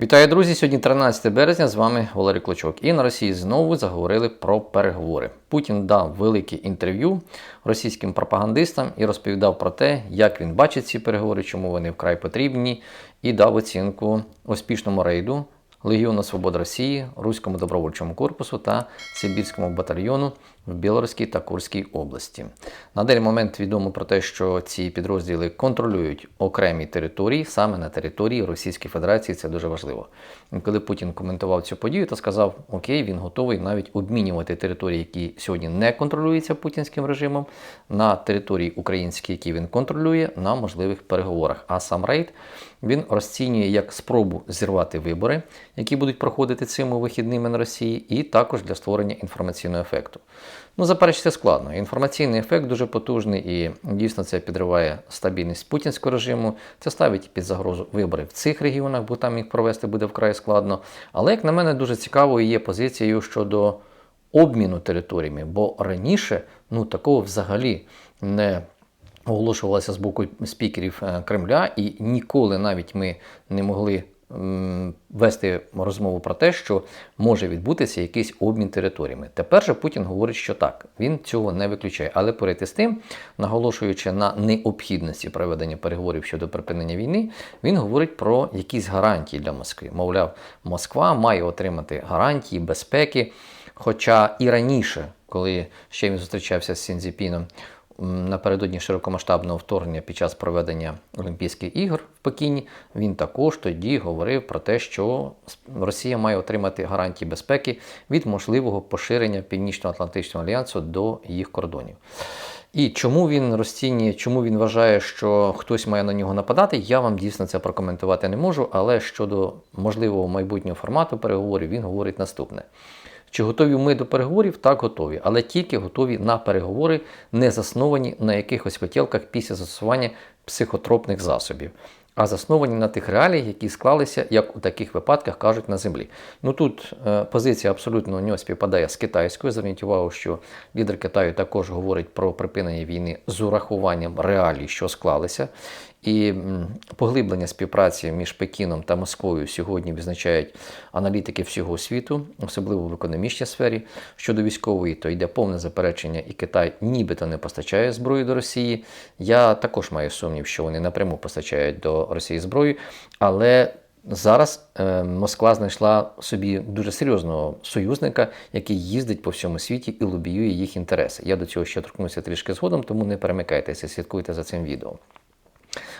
Вітаю, друзі! Сьогодні 13 березня. З вами Валерій Клочок. І на Росії знову заговорили про переговори. Путін дав велике інтерв'ю російським пропагандистам і розповідав про те, як він бачить ці переговори, чому вони вкрай потрібні, і дав оцінку успішному рейду Легіону Свободи Росії, Руському добровольчому корпусу та Сибірському батальйону в Білоруській та Курській області. На даний момент відомо про те, що ці підрозділи контролюють окремі території саме на території Російської Федерації. Це дуже важливо. Коли Путін коментував цю подію, то сказав: Окей, він готовий навіть обмінювати території, які сьогодні не контролюються путінським режимом, на території українські, які він контролює, на можливих переговорах. А сам рейд він розцінює як спробу зірвати вибори, які будуть проходити цими вихідними на Росії, і також для створення інформаційного ефекту. Ну, заперечити складно. Інформаційний ефект дуже потужний і дійсно це підриває стабільність путінського режиму. Це ставить під загрозу вибори в цих регіонах, бо там їх провести буде вкрай складно. Але, як на мене, дуже цікавою є позицією щодо обміну територіями, бо раніше ну, такого взагалі не оголошувалося з боку спікерів е, Кремля, і ніколи навіть ми не могли вести розмову про те, що може відбутися якийсь обмін територіями. Тепер же Путін говорить, що так, він цього не виключає. Але поряд з тим, наголошуючи на необхідності проведення переговорів щодо припинення війни, він говорить про якісь гарантії для Москви. Мовляв, Москва має отримати гарантії безпеки. Хоча і раніше, коли ще він зустрічався з Сінзіпіном, напередодні широкомасштабного вторгнення під час проведення Олімпійських ігор в Пекіні, він також тоді говорив про те, що Росія має отримати гарантії безпеки від можливого поширення Північно-Атлантичного альянсу до їх кордонів. І чому він розцінює, чому він вважає, що хтось має на нього нападати, я вам дійсно це прокоментувати не можу. Але щодо можливого майбутнього формату переговорів, він говорить наступне. Чи готові ми до переговорів? Так, готові, але тільки готові на переговори, не засновані на якихось хотілках після застосування психотропних засобів, а засновані на тих реаліях, які склалися, як у таких випадках кажуть на землі. Ну тут е, позиція абсолютно у нього співпадає з китайською. Зверніть увагу, що лідер Китаю також говорить про припинення війни з урахуванням реалій, що склалися. І поглиблення співпраці між Пекіном та Москвою сьогодні визначають аналітики всього світу, особливо в економічній сфері. Щодо військової, то йде повне заперечення, і Китай нібито не постачає зброю до Росії. Я також маю сумнів, що вони напряму постачають до Росії зброю, але Зараз е, Москва знайшла собі дуже серйозного союзника, який їздить по всьому світі і лобіює їх інтереси. Я до цього ще торкнуся трішки згодом, тому не перемикайтеся, слідкуйте за цим відео.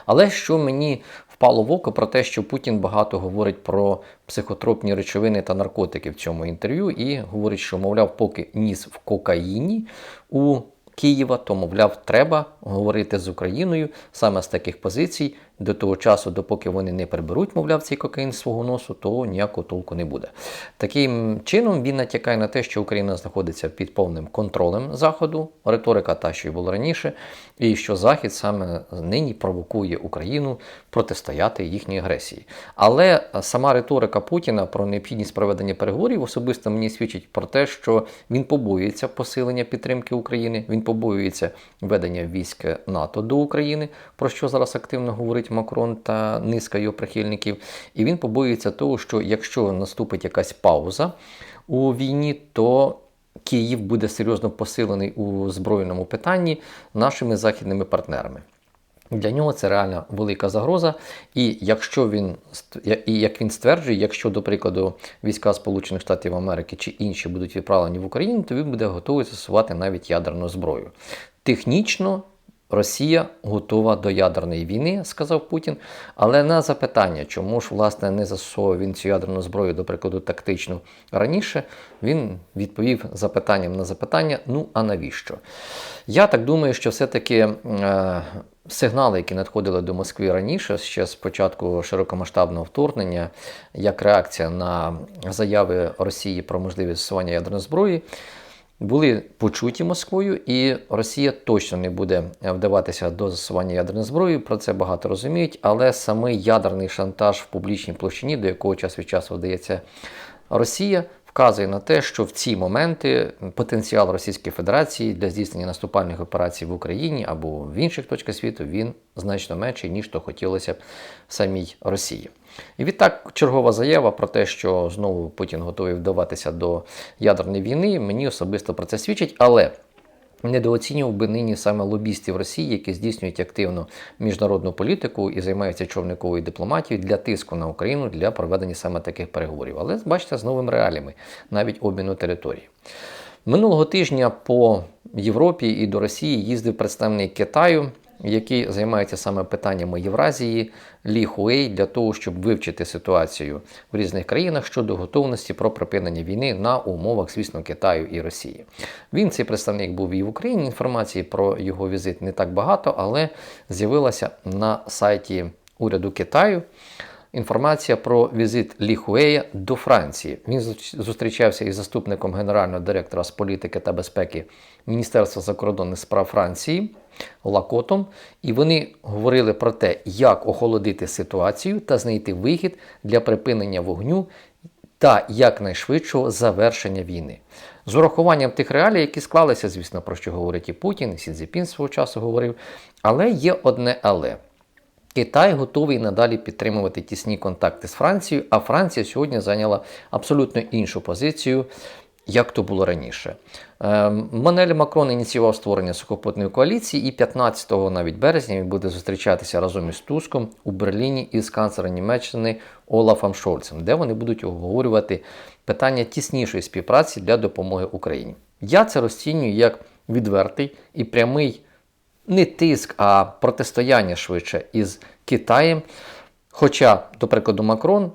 Але що мені впало в око про те, що Путін багато говорить про психотропні речовини та наркотики в цьому інтерв'ю, і говорить, що, мовляв, поки ніс в кокаїні у Києва, то, мовляв, треба говорити з Україною саме з таких позицій, до того часу, допоки вони не приберуть, мовляв, цей кокаїн з свого носу, то ніякого толку не буде. Таким чином він натякає на те, що Україна знаходиться під повним контролем Заходу, риторика та, що й було раніше, і що Захід саме нині провокує Україну протистояти їхній агресії. Але сама риторика Путіна про необхідність проведення переговорів особисто мені свідчить про те, що він побоюється посилення підтримки України, він побоюється ведення військ НАТО до України, про що зараз активно говорить говорить Макрон та низка його прихильників. І він побоюється того, що якщо наступить якась пауза у війні, то Київ буде серйозно посилений у збройному питанні нашими західними партнерами. Для нього це реально велика загроза. І якщо він і як він стверджує, якщо, до прикладу, війська Сполучених Штатів Америки чи інші будуть відправлені в Україну, то він буде готовий застосувати навіть ядерну зброю. Технічно Росія готова до ядерної війни, сказав Путін. Але на запитання, чому ж власне не застосовував він цю ядерну зброю, до прикладу, тактичну раніше, він відповів запитанням на запитання: ну а навіщо? Я так думаю, що все-таки е, сигнали, які надходили до Москви раніше, ще з початку широкомасштабного вторгнення, як реакція на заяви Росії про можливість застосування ядерної зброї були почуті Москвою, і Росія точно не буде вдаватися до засування ядерної зброї. Про це багато розуміють, але саме ядерний шантаж в публічній площині, до якого час від часу вдається Росія, вказує на те, що в ці моменти потенціал Російської Федерації для здійснення наступальних операцій в Україні або в інших точках світу він значно менший, ніж то хотілося б самій Росії. І відтак чергова заява про те, що знову Путін готовий вдаватися до ядерної війни, мені особисто про це свідчить, але. Недооцінював би нині саме лобістів Росії, які здійснюють активну міжнародну політику і займаються човниковою дипломатією для тиску на Україну для проведення саме таких переговорів. Але бачите, з новими реаліями, навіть обміну території. Минулого тижня по Європі і до Росії їздив представник Китаю який займається саме питаннями Євразії, Лі Хуей, для того, щоб вивчити ситуацію в різних країнах щодо готовності про припинення війни на умовах, звісно, Китаю і Росії. Він, цей представник, був і в Україні. Інформації про його візит не так багато, але з'явилася на сайті уряду Китаю. Інформація про візит Лі Хуея до Франції. Він зустрічався із заступником генерального директора з політики та безпеки Міністерства закордонних справ Франції Лакотом, і вони говорили про те, як охолодити ситуацію та знайти вихід для припинення вогню та якнайшвидшого завершення війни. З урахуванням тих реалій, які склалися, звісно, про що говорить і Путін, і Сі Цзіпін свого часу говорив. Але є одне але. Китай готовий надалі підтримувати тісні контакти з Францією, а Франція сьогодні зайняла абсолютно іншу позицію як то було раніше. Ем, Манель Макрон ініціював створення сухопутної коаліції, і 15 навіть березня він буде зустрічатися разом із Туском у Берліні із канцлером Німеччини Олафом Шольцем, де вони будуть обговорювати питання тіснішої співпраці для допомоги Україні. Я це розцінюю як відвертий і прямий не тиск, а протистояння швидше із Китаєм. Хоча, до прикладу, Макрон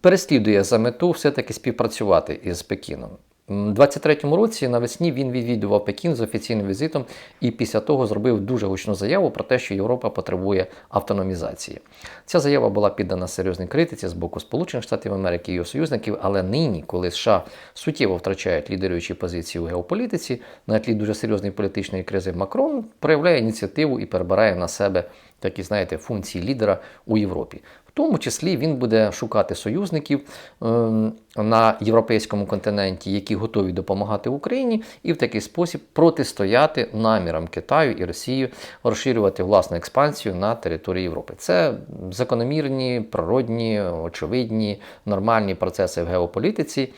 переслідує за мету все-таки співпрацювати із Пекіном. У 23-му році навесні він відвідував Пекін з офіційним візитом і після того зробив дуже гучну заяву про те, що Європа потребує автономізації. Ця заява була піддана серйозній критиці з боку Сполучених Штатів Америки і його союзників, але нині, коли США суттєво втрачають лідеруючі позиції у геополітиці, на тлі дуже серйозної політичної кризи Макрон проявляє ініціативу і перебирає на себе такі, знаєте, функції лідера у Європі тому числі він буде шукати союзників ем, на європейському континенті, які готові допомагати Україні, і в такий спосіб протистояти намірам Китаю і Росії розширювати власну експансію на території Європи. Це закономірні, природні, очевидні, нормальні процеси в геополітиці.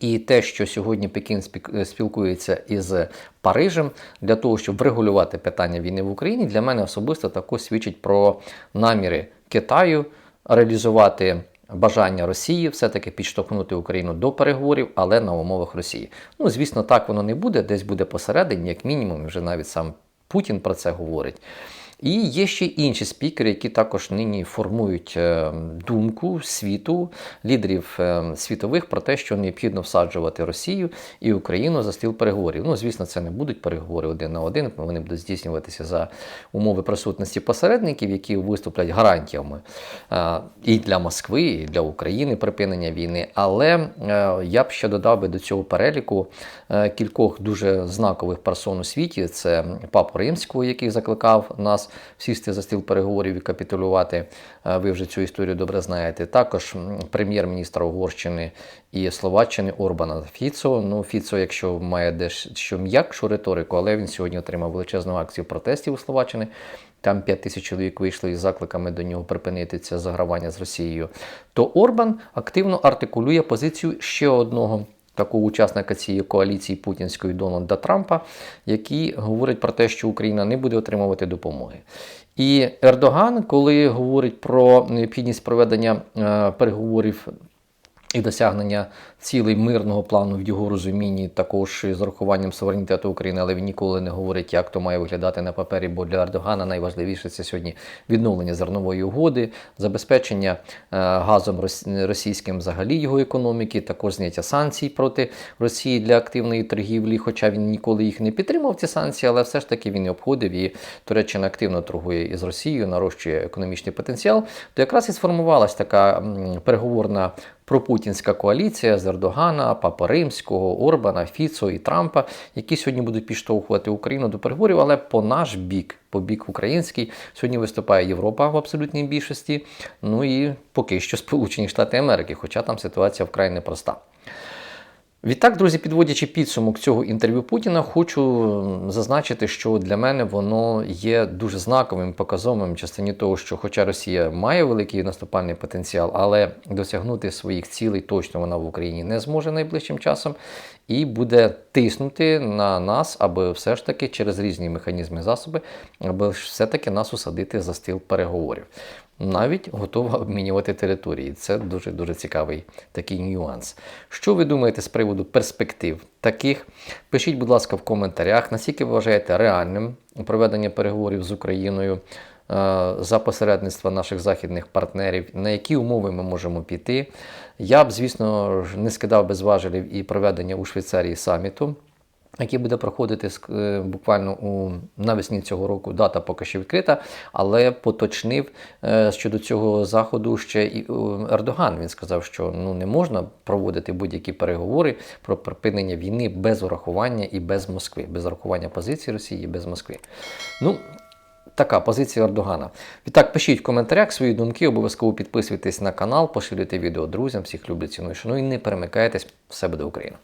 І те, що сьогодні Пекін спілкується із Парижем для того, щоб врегулювати питання війни в Україні, для мене особисто також свідчить про наміри Китаю реалізувати бажання Росії, все-таки підштовхнути Україну до переговорів, але на умовах Росії. Ну, звісно, так воно не буде, десь буде посередині, як мінімум, вже навіть сам Путін про це говорить. І є ще інші спікери, які також нині формують е, думку світу, лідерів е, світових про те, що необхідно всаджувати Росію і Україну за стіл переговорів. Ну, звісно, це не будуть переговори один на один. Вони будуть здійснюватися за умови присутності посередників, які виступлять гарантіями е, і для Москви, і для України припинення війни. Але я б ще додав би до цього переліку кількох дуже знакових персон у світі: це Папу Римського, який закликав нас сісти за стіл переговорів і капітулювати. Е, ви вже цю історію добре знаєте. Також прем'єр-міністр Угорщини і Словаччини Орбана Фіцо. Ну, Фіцо, якщо має дещо м'якшу риторику, але він сьогодні отримав величезну акцію протестів у Словаччини. Там 5 тисяч чоловік вийшли із закликами до нього припинити це загравання з Росією. То Орбан активно артикулює позицію ще одного такого учасника цієї коаліції Путінської Дональда Трампа, який говорить про те, що Україна не буде отримувати допомоги. І Ердоган, коли говорить про необхідність проведення е, переговорів і досягнення цілий мирного плану в його розумінні, також з урахуванням суверенітету України, але він ніколи не говорить, як то має виглядати на папері. Бо для Ердогана найважливіше це сьогодні відновлення зернової угоди, забезпечення е, газом російським взагалі його економіки, також зняття санкцій проти Росії для активної торгівлі. Хоча він ніколи їх не підтримав, ці санкції, але все ж таки він і обходив і Туреччина активно торгує із Росією, нарощує економічний потенціал. То якраз і сформувалась така переговорна пропутінська коаліція з Ердогана, Папа Римського, Орбана, Фіцо і Трампа, які сьогодні будуть підштовхувати Україну до переговорів, але по наш бік, по бік український, сьогодні виступає Європа в абсолютній більшості. Ну і поки що Сполучені Штати Америки, хоча там ситуація вкрай непроста. Відтак, друзі, підводячи підсумок цього інтерв'ю Путіна, хочу зазначити, що для мене воно є дуже знаковим показовим в частині того, що, хоча Росія має великий наступальний потенціал, але досягнути своїх цілей точно вона в Україні не зможе найближчим часом і буде тиснути на нас, аби все ж таки через різні механізми засоби, аби все-таки нас усадити за стіл переговорів. Навіть готова обмінювати території. Це дуже дуже цікавий такий нюанс. Що ви думаєте з приводу перспектив таких? Пишіть, будь ласка, в коментарях, наскільки ви вважаєте реальним проведення переговорів з Україною е, за посередництва наших західних партнерів, на які умови ми можемо піти. Я б, звісно, не скидав без важелів і проведення у Швейцарії саміту який буде проходити е, буквально у навесні цього року. Дата поки що відкрита, але поточнив е, щодо цього заходу ще і Ердоган. Він сказав, що ну не можна проводити будь-які переговори про припинення війни без урахування і без Москви, без урахування позиції Росії і без Москви. Ну, Така позиція Ердогана. Відтак, пишіть в коментарях свої думки, обов'язково підписуйтесь на канал, поширюйте відео друзям, всіх люблю ціную, шаную і не перемикайтесь в себе до України.